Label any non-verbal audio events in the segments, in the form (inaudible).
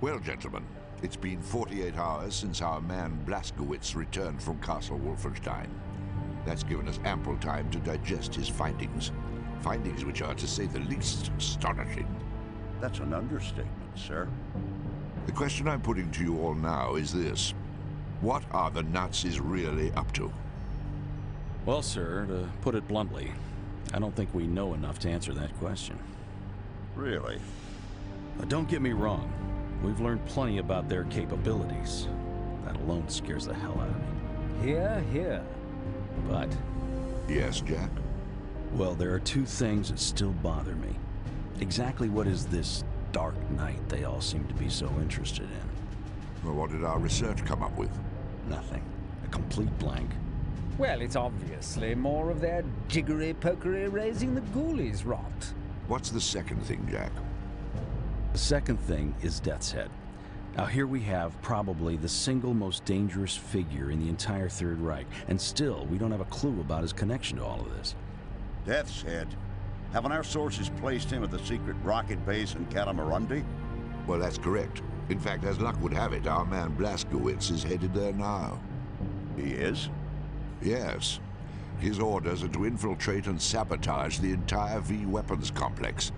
Well, gentlemen, it's been 48 hours since our man Blaskowitz returned from Castle Wolfenstein. That's given us ample time to digest his findings. Findings which are, to say the least, astonishing. That's an understatement, sir. The question I'm putting to you all now is this. What are the Nazis really up to? Well, sir, to put it bluntly, I don't think we know enough to answer that question. Really? Now, don't get me wrong. We've learned plenty about their capabilities. That alone scares the hell out of me. Here, here. But, Yes, Jack? well, there are two things that still bother me. Exactly what is this dark night they all seem to be so interested in? Well, what did our research come up with? Nothing. A complete blank. Well, it's obviously more of their jiggery-pokery raising the ghoulies rot. What's the second thing, Jack? The second thing is Death's Head. Now, here we have probably the single most dangerous figure in the entire Third Reich, and still, we don't have a clue about his connection to all of this. Death's Head. Haven't our sources placed him at the secret rocket base in Catamarundi? Well, that's correct. In fact, as luck would have it, our man Blaskowitz is headed there now. He is? Yes. His orders are to infiltrate and sabotage the entire V weapons complex.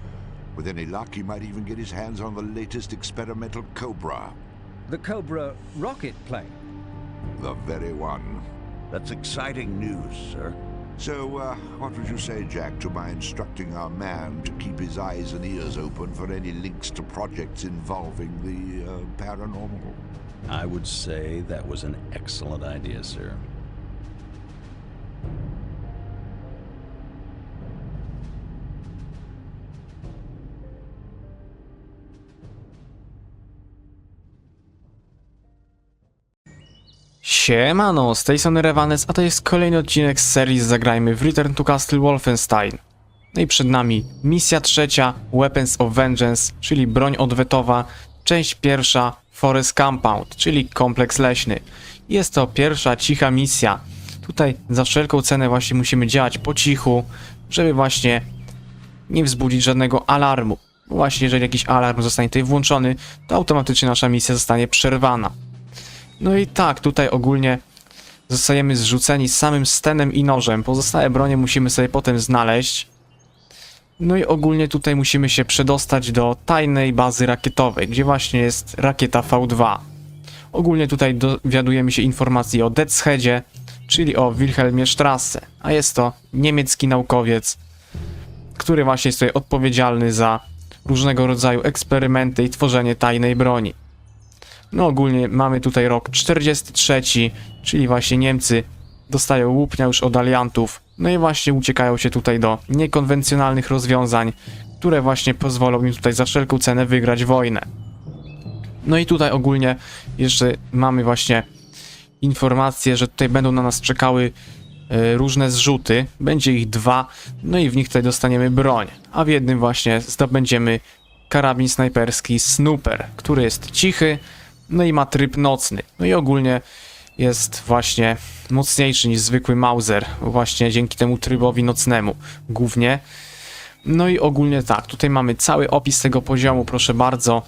With any luck, he might even get his hands on the latest experimental Cobra. The Cobra rocket plane. The very one. That's exciting news, sir. So, uh, what would you say, Jack, to my instructing our man to keep his eyes and ears open for any links to projects involving the uh, paranormal? I would say that was an excellent idea, sir. Siemano, z tej strony Revanes, a to jest kolejny odcinek z serii Zagrajmy w Return to Castle Wolfenstein. No i przed nami misja trzecia, Weapons of Vengeance, czyli broń odwetowa, część pierwsza, Forest Compound, czyli kompleks leśny. Jest to pierwsza cicha misja. Tutaj za wszelką cenę właśnie musimy działać po cichu, żeby właśnie nie wzbudzić żadnego alarmu. Bo właśnie jeżeli jakiś alarm zostanie tutaj włączony, to automatycznie nasza misja zostanie przerwana. No i tak, tutaj ogólnie zostajemy zrzuceni samym stenem i nożem. Pozostałe bronie musimy sobie potem znaleźć. No i ogólnie tutaj musimy się przedostać do tajnej bazy rakietowej, gdzie właśnie jest rakieta V2. Ogólnie tutaj dowiadujemy się informacji o Deathsheadzie, czyli o Wilhelmie Strasse, a jest to niemiecki naukowiec, który właśnie jest tutaj odpowiedzialny za różnego rodzaju eksperymenty i tworzenie tajnej broni. No ogólnie mamy tutaj rok 43, czyli właśnie Niemcy dostają łupnia już od aliantów. No i właśnie uciekają się tutaj do niekonwencjonalnych rozwiązań, które właśnie pozwolą im tutaj za wszelką cenę wygrać wojnę. No i tutaj ogólnie jeszcze mamy właśnie informacje, że tutaj będą na nas czekały e, różne zrzuty. Będzie ich dwa, no i w nich tutaj dostaniemy broń. A w jednym właśnie zdobędziemy karabin snajperski Snooper, który jest cichy, no i ma tryb nocny. No i ogólnie jest właśnie mocniejszy niż zwykły Mauser, właśnie dzięki temu trybowi nocnemu głównie. No i ogólnie tak, tutaj mamy cały opis tego poziomu, proszę bardzo.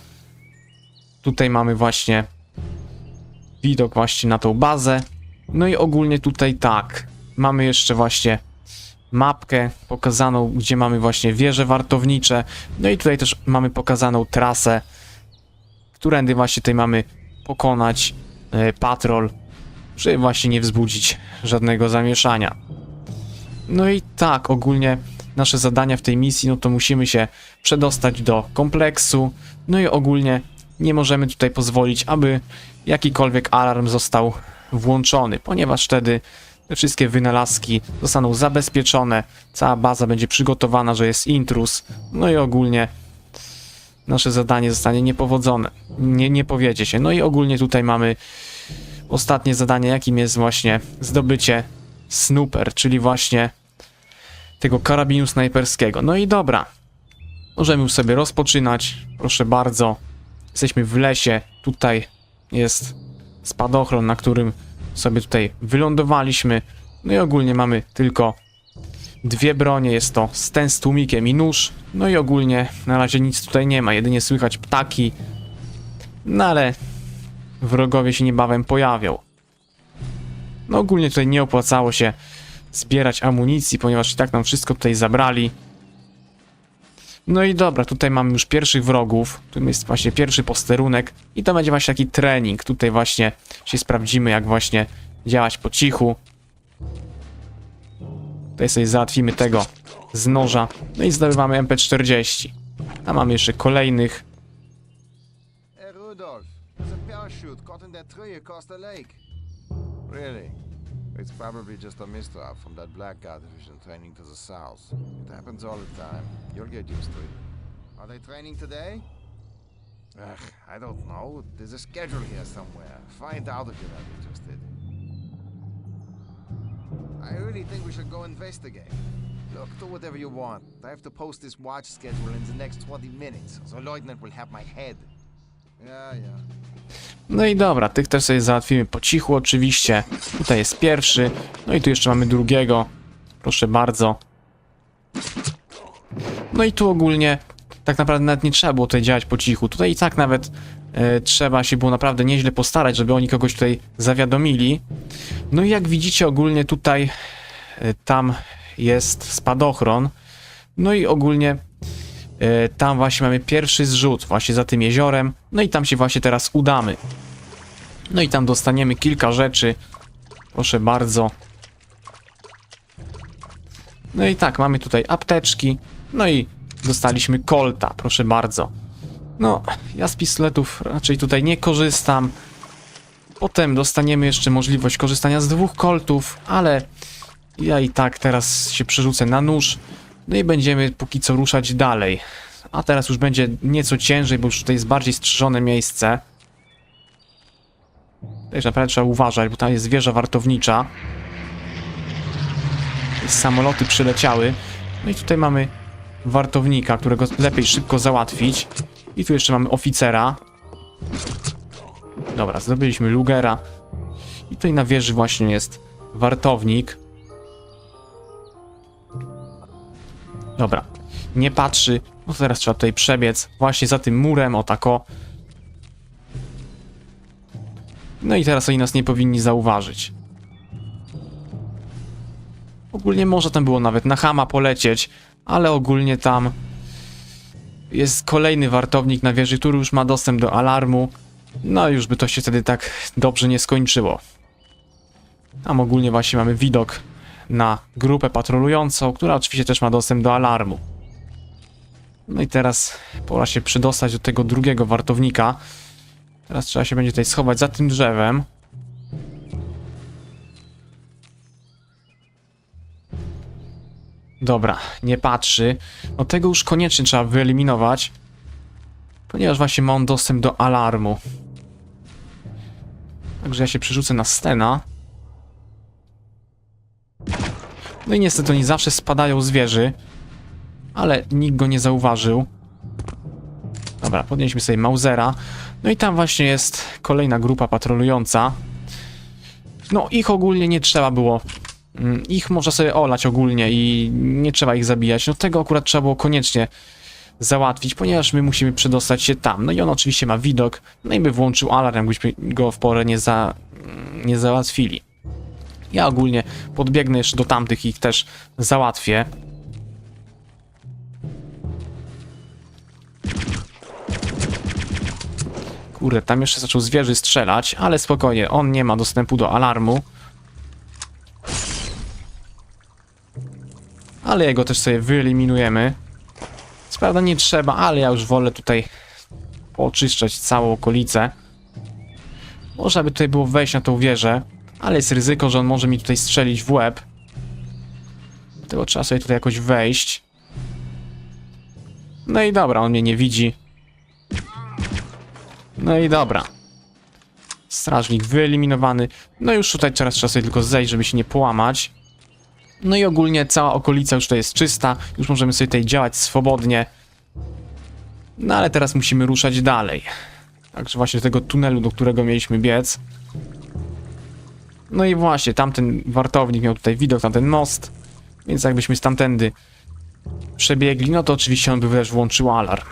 Tutaj mamy właśnie widok właśnie na tą bazę. No i ogólnie tutaj tak, mamy jeszcze właśnie mapkę pokazaną, gdzie mamy właśnie wieże wartownicze. No i tutaj też mamy pokazaną trasę, którędy właśnie tutaj mamy pokonać e, patrol, żeby właśnie nie wzbudzić żadnego zamieszania. No i tak, ogólnie nasze zadania w tej misji, no to musimy się przedostać do kompleksu, no i ogólnie nie możemy tutaj pozwolić, aby jakikolwiek alarm został włączony, ponieważ wtedy te wszystkie wynalazki zostaną zabezpieczone, cała baza będzie przygotowana, że jest intrus, no i ogólnie nasze zadanie zostanie niepowodzone. Nie, nie powiedzie się. No i ogólnie tutaj mamy ostatnie zadanie, jakim jest właśnie zdobycie snooper, czyli właśnie tego karabinu snajperskiego. No i dobra. Możemy już sobie rozpoczynać. Proszę bardzo. Jesteśmy w lesie. Tutaj jest spadochron, na którym sobie tutaj wylądowaliśmy. No i ogólnie mamy tylko dwie bronie, jest to sten z tłumikiem i nóż. No i ogólnie na razie nic tutaj nie ma, jedynie słychać ptaki No ale wrogowie się niebawem pojawią. No ogólnie tutaj nie opłacało się zbierać amunicji, ponieważ i tak nam wszystko tutaj zabrali. No i dobra, tutaj mamy już pierwszych wrogów. Tu jest właśnie pierwszy posterunek i to będzie właśnie taki trening. Tutaj właśnie się sprawdzimy, jak właśnie działać po cichu. Tutaj sobie załatwimy tego z noża. No i zdobywamy MP40. A mamy jeszcze kolejnych. Hey Rudolph, there's a parachute caught in that tree across the lake. Really? It's probably just a misdraft from that Blackguard division training to the south. It happens all the time. You'll get used to it. Are they training today? Ugh, I don't know. There's a schedule here somewhere. Find out if you're not interested. I really think we should go investigate. Look, do whatever you want. I have to post this watch schedule in the next 20 minutes, so Lieutenant will have my head. Yeah, yeah. No i dobra, tych też sobie załatwimy po cichu oczywiście. Tutaj jest pierwszy. No i tu jeszcze mamy drugiego. Proszę bardzo. No i tu ogólnie tak naprawdę nawet nie trzeba było tutaj działać po cichu. Tutaj i tak nawet trzeba się było naprawdę nieźle postarać, żeby oni kogoś tutaj zawiadomili. No i jak widzicie ogólnie tutaj e, tam jest spadochron. No i ogólnie e, tam właśnie mamy pierwszy zrzut właśnie za tym jeziorem. No i tam się właśnie teraz udamy. No i tam dostaniemy kilka rzeczy. Proszę bardzo. No i tak, mamy tutaj apteczki. No i dostaliśmy kolta, proszę bardzo. No, ja z pistoletów raczej tutaj nie korzystam. Potem dostaniemy jeszcze możliwość korzystania z dwóch koltów, ale ja i tak teraz się przerzucę na nóż. No i będziemy póki co ruszać dalej. A teraz już będzie nieco ciężej, bo już tutaj jest bardziej strzeżone miejsce. Też naprawdę trzeba uważać, bo tam jest wieża wartownicza. Samoloty przyleciały. No i tutaj mamy wartownika, którego lepiej szybko załatwić. I tu jeszcze mamy oficera. Dobra, zdobyliśmy Lugera. I tutaj na wieży właśnie jest wartownik. Dobra, nie patrzy. No teraz trzeba tutaj przebiec właśnie za tym murem, o tako. No i teraz oni nas nie powinni zauważyć. Ogólnie może tam było nawet na Hama polecieć, ale ogólnie tam jest kolejny wartownik na wieży, który już ma dostęp do alarmu. No już by to się wtedy tak dobrze nie skończyło. Tam ogólnie właśnie mamy widok na grupę patrolującą, która oczywiście też ma dostęp do alarmu. No i teraz pora się przydostać do tego drugiego wartownika. Teraz trzeba się będzie tutaj schować za tym drzewem. Dobra, nie patrzy. No tego już koniecznie trzeba wyeliminować. Ponieważ właśnie ma on dostęp do alarmu. Także ja się przerzucę na Stena. No i niestety oni zawsze spadają z wieży. Ale nikt go nie zauważył. Dobra, podnieśmy sobie Mausera. No i tam właśnie jest kolejna grupa patrolująca. No, ich ogólnie nie trzeba było. Mm, Ich można sobie olać ogólnie i nie trzeba ich zabijać. No tego akurat trzeba było koniecznie załatwić, ponieważ my musimy przedostać się tam. No i on oczywiście ma widok, no i by włączył alarm, jakbyśmy go w porę nie, za, nie załatwili. Ja ogólnie podbiegnę jeszcze do tamtych i ich też załatwię. Kurde, tam jeszcze zaczął zwierzy strzelać, ale spokojnie, on nie ma dostępu do alarmu. Ale jego też sobie wyeliminujemy. Co prawda nie trzeba, ale ja już wolę tutaj oczyszczać całą okolicę. Można by tutaj było wejść na tą wieżę, ale jest ryzyko, że on może mi tutaj strzelić w łeb. Dlatego trzeba sobie tutaj jakoś wejść. No i dobra, on mnie nie widzi. No i dobra. Strażnik wyeliminowany. No już tutaj teraz trzeba sobie tylko zejść, żeby się nie połamać. No i ogólnie cała okolica już tutaj jest czysta. Już możemy sobie tutaj działać swobodnie. No ale teraz musimy ruszać dalej. Także właśnie do tego tunelu, do którego mieliśmy biec. No i właśnie, tamten wartownik miał tutaj widok na ten most. Więc jakbyśmy stamtędy przebiegli, no to oczywiście on by też włączył alarm.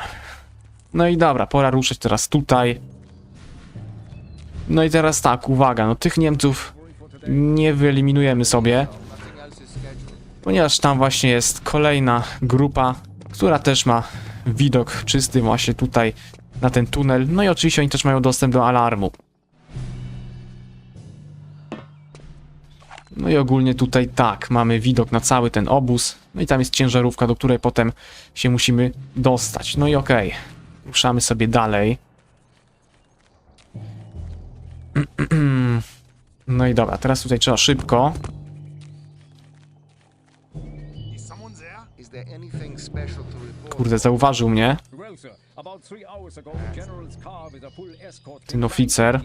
No i dobra, pora ruszać teraz tutaj. No i teraz tak, uwaga, no tych Niemców nie wyeliminujemy sobie, ponieważ tam właśnie jest kolejna grupa, która też ma widok czysty właśnie tutaj na ten tunel. No i oczywiście oni też mają dostęp do alarmu. No i ogólnie tutaj tak, mamy widok na cały ten obóz. No i tam jest ciężarówka, do której potem się musimy dostać. No i okej, ruszamy sobie dalej. (clears throat) No i dobra, teraz tutaj trzeba szybko. A full escort Ten oficer.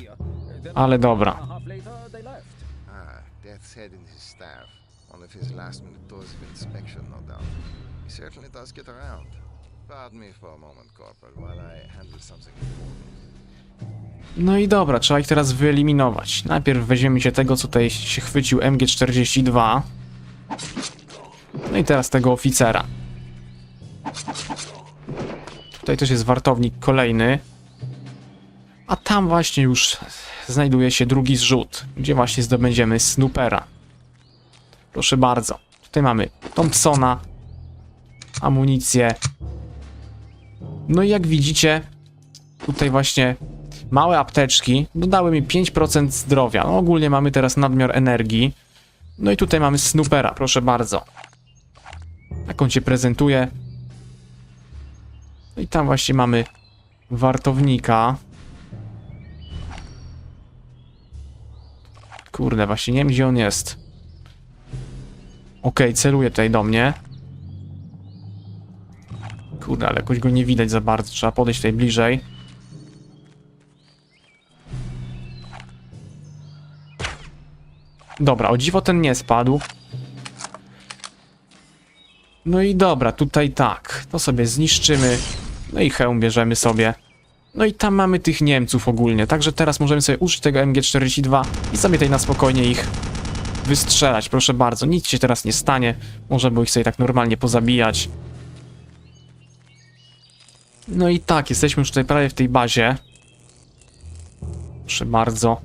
Ale dobra. Ah, Death's Head and his staff. One of his last minute tours of inspection, no doubt. He certainly does get around. Pardon me for a moment, Corporal, while I handle something important. No i dobra, trzeba ich teraz wyeliminować. Najpierw weźmiemy się tego, co tutaj się chwycił MG42. No i teraz tego oficera. Tutaj też jest wartownik kolejny. A tam właśnie już znajduje się drugi zrzut, gdzie właśnie zdobędziemy Snoopera. Proszę bardzo. Tutaj mamy Thompsona, amunicję. No i jak widzicie, tutaj właśnie małe apteczki dodały mi 5% zdrowia. No, ogólnie mamy teraz nadmiar energii. No i tutaj mamy Snoopera, proszę bardzo. Jak on się prezentuje. No i tam właśnie mamy wartownika. Kurde, właśnie nie wiem gdzie on jest. Okej, celuje tutaj do mnie. Kurde, ale jakoś go nie widać za bardzo. Trzeba podejść tutaj bliżej. Dobra, o dziwo ten nie spadł. No i dobra, tutaj tak. To sobie zniszczymy. No i hełm bierzemy sobie. No i tam mamy tych Niemców ogólnie, także teraz możemy sobie użyć tego MG42 i sobie tutaj na spokojnie ich wystrzelać, proszę bardzo. Nic się teraz nie stanie, możemy ich sobie tak normalnie pozabijać. No i tak, jesteśmy już tutaj prawie w tej bazie. Proszę bardzo.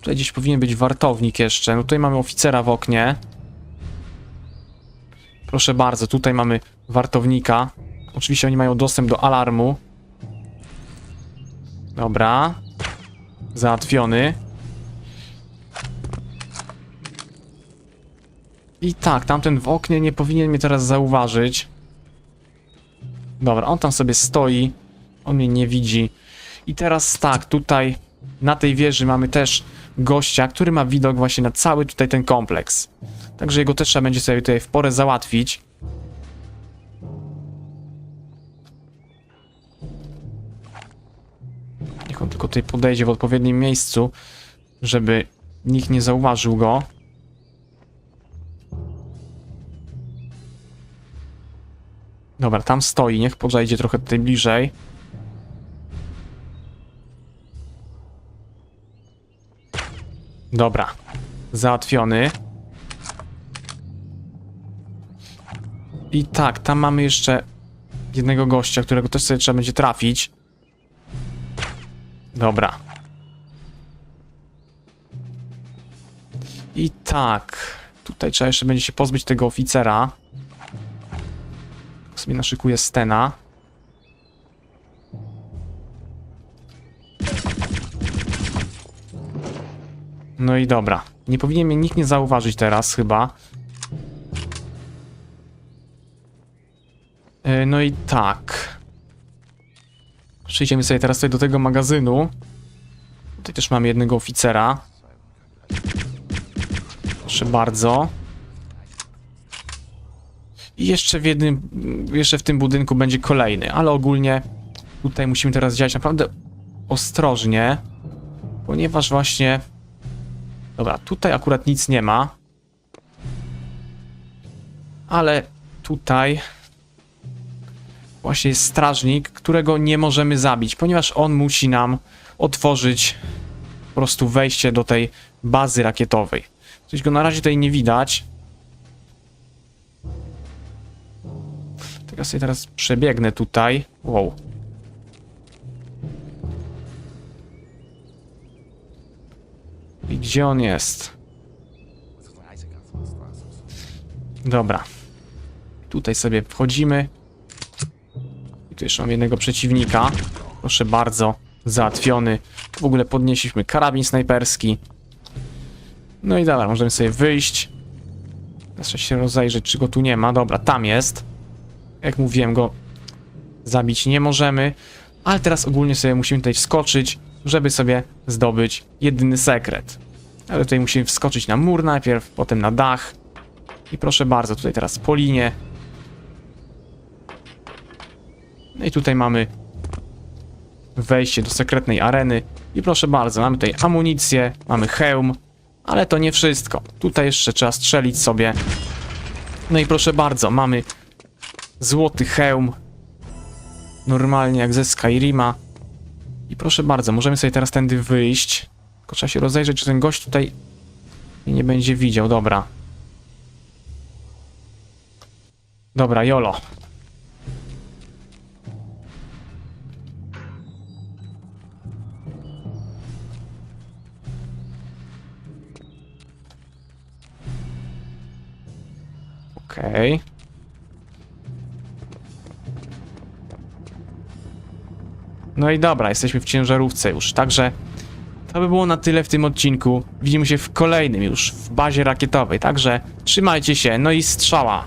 Tutaj gdzieś powinien być wartownik jeszcze. No tutaj mamy oficera w oknie. Proszę bardzo, tutaj mamy wartownika. Oczywiście oni mają dostęp do alarmu. Dobra. Załatwiony. I tak, tamten w oknie nie powinien mnie teraz zauważyć. Dobra, on tam sobie stoi. On mnie nie widzi. I teraz tak, tutaj na tej wieży mamy też gościa, który ma widok właśnie na cały tutaj ten kompleks. Także jego też trzeba będzie sobie tutaj w porę załatwić. Niech on tylko tutaj podejdzie w odpowiednim miejscu, żeby nikt nie zauważył go. Dobra, tam stoi, niech podejdzie trochę tutaj bliżej. Dobra, załatwiony. I tak, tam mamy jeszcze jednego gościa, którego też sobie trzeba będzie trafić. Dobra. I tak, tutaj trzeba jeszcze będzie się pozbyć tego oficera. Sobie naszykuję Stena. No i dobra. Nie powinien mnie nikt nie zauważyć teraz, chyba. E, No i tak. Przejdziemy sobie teraz tutaj do tego magazynu. Tutaj też mamy jednego oficera. Proszę bardzo. I jeszcze w jednym, jeszcze w tym budynku będzie kolejny, ale ogólnie tutaj musimy teraz działać naprawdę ostrożnie, ponieważ właśnie... Dobra, tutaj akurat nic nie ma. Ale tutaj właśnie jest strażnik, którego nie możemy zabić, ponieważ on musi nam otworzyć po prostu wejście do tej bazy rakietowej. Coś go na razie tutaj nie widać. Tak ja sobie teraz przebiegnę tutaj. Wow. Gdzie on jest? Dobra. Tutaj sobie wchodzimy. I tu jeszcze mam jednego przeciwnika. Proszę bardzo, załatwiony. W ogóle podnieśliśmy karabin snajperski. No i dobra, możemy sobie wyjść. Trzeba się rozejrzeć, czy go tu nie ma. Dobra, tam jest. Jak mówiłem, go zabić nie możemy. Ale teraz ogólnie sobie musimy tutaj wskoczyć, żeby sobie zdobyć jedyny sekret. Ale tutaj musimy wskoczyć na mur najpierw, potem na dach. I proszę bardzo, tutaj teraz po linie. No i tutaj mamy wejście do sekretnej areny. I proszę bardzo, mamy tutaj amunicję, mamy hełm, ale to nie wszystko. Tutaj jeszcze trzeba strzelić sobie. No i proszę bardzo, mamy złoty hełm. Normalnie jak ze Skyrima. I proszę bardzo, możemy sobie teraz tędy wyjść. Tylko trzeba się rozejrzeć, czy ten gość tutaj nie będzie widział. Dobra. Dobra, Jolo. Okej. No i dobra, jesteśmy w ciężarówce już, także to by było na tyle w tym odcinku. Widzimy się w kolejnym już w bazie rakietowej, także trzymajcie się, no i strzała.